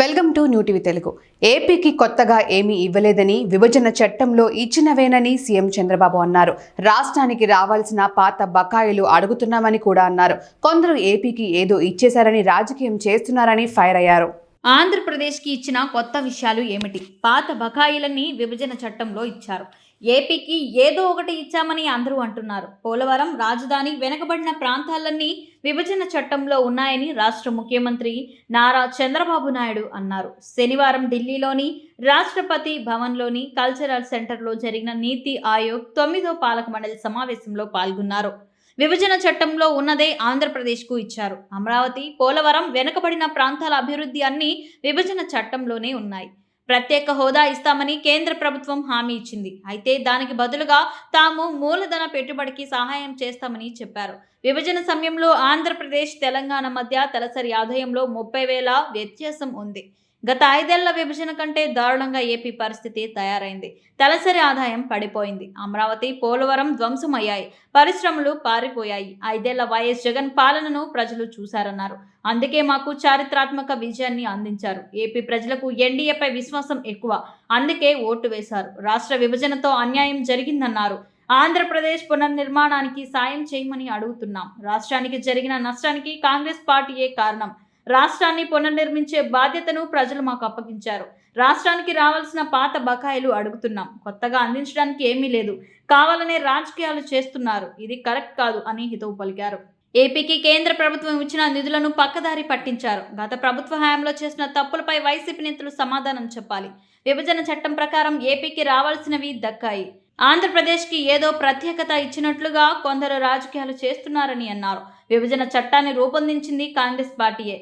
Welcome to new TV Telugu. ఏపీకి కొత్తగా ఏమీ ఇవ్వలేదని విభజన చట్టంలో ఇచ్చినవేనని సీఎం చంద్రబాబు అన్నారు. రాష్ట్రానికి రావాల్సిన పాత బకాయిలు అడుగుతున్నామని కూడా అన్నారు. కొందరు ఏపీకి ఏదో ఇచ్చేశారని రాజకీయం చేస్తున్నారని ఫైర్ అయ్యారు. ఆంధ్రప్రదేశ్కి ఇచ్చిన కొత్త విషయాలు ఏమిటి? పాత బకాయిలన్నీ విభజన చట్టంలో ఇచ్చారు. ఏపీకి ఏదో ఒకటి ఇచ్చామని అందరూ అంటున్నారు. పోలవరం రాజధాని వెనుకబడిన ప్రాంతాలన్నీ విభజన చట్టంలో ఉన్నాయని రాష్ట్ర ముఖ్యమంత్రి నారా చంద్రబాబు నాయుడు అన్నారు. శనివారం ఢిల్లీలోని రాష్ట్రపతి భవన్లోని కల్చరల్ సెంటర్లో జరిగిన నీతి ఆయోగ్ తొమ్మిదో పాలక మండలి సమావేశంలో పాల్గొన్నారు. విభజన చట్టంలో ఉన్నదే ఆంధ్రప్రదేశ్కు ఇచ్చారు. అమరావతి పోలవరం వెనుకబడిన ప్రాంతాల అభివృద్ధి అన్ని విభజన చట్టంలోనే ఉన్నాయి. ప్రత్యేక హోదా ఇస్తామని కేంద్ర ప్రభుత్వం హామీ ఇచ్చింది. అయితే దానికి బదులుగా తాము మూలధన పెట్టుబడికి సహాయం చేస్తామని చెప్పారు. విభజన సమయంలో ఆంధ్రప్రదేశ్ తెలంగాణ మధ్య తలసరి ఆదాయంలో ముప్పై వేల వ్యత్యాసం ఉంది. గత ఐదేళ్ళ విభజన కంటే దారుణంగా ఏపీ పరిస్థితి తయారైంది. తలసరి ఆదాయం పడిపోయింది. అమరావతి పోలవరం ధ్వంసమయ్యాయి. పరిశ్రమలు పారిపోయాయి. ఐదేళ్ళ వైఎస్ జగన్ పాలనను ప్రజలు చూశారన్నారు. అందుకే మాకు చారిత్రాత్మక విజయాన్ని అందించారు. ఏపీ ప్రజలకు ఎన్డీఏపై విశ్వాసం ఎక్కువ. అందుకే ఓటు వేశారు. రాష్ట్ర విభజనతో అన్యాయం జరిగిందన్నారు. ఆంధ్రప్రదేశ్ పునర్నిర్మాణానికి సాయం చేయమని అడుగుతున్నాం. రాష్ట్రానికి జరిగిన నష్టానికి కాంగ్రెస్ పార్టీయే కారణం. రాష్ట్రాన్ని పునర్నిర్మించే బాధ్యతను ప్రజలు మాకు అప్పగించారు. రాష్ట్రానికి రావాల్సిన పాత బకాయిలు అడుగుతున్నాం. కొత్తగా అందించడానికి ఏమీ లేదు. కావాలనే రాజకీయాలు చేస్తున్నారు. ఇది కరెక్ట్ కాదు అని హితవు పలికారు. ఏపీకి కేంద్ర ప్రభుత్వం ఇచ్చిన నిధులను పక్కదారి పట్టించారు. గత ప్రభుత్వ హయాంలో చేసిన తప్పులపై వైసీపీ నేతలు సమాధానం చెప్పాలి. విభజన చట్టం ప్రకారం ఏపీకి రావాల్సినవి దక్కాయి. ఆంధ్రప్రదేశ్కి ఏదో ప్రత్యేకత ఇచ్చినట్లుగా కొందరు రాజకీయాలు చేస్తున్నారని అన్నారు. విభజన చట్టాన్ని రూపొందించింది కాంగ్రెస్ పార్టీయే.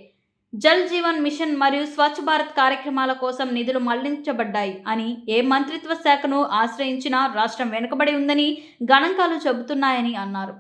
జల్ జీవన్ మిషన్ మరియు స్వచ్ఛ భారత్ కార్యక్రమాల కోసం నిధులు మళ్ళించబడ్డాయి అని ఏ మంత్రిత్వ శాఖను ఆశ్రయించినా రాష్ట్రం వెనుకబడి ఉందని గణాంకాలు చెబుతున్నాయని అన్నారు.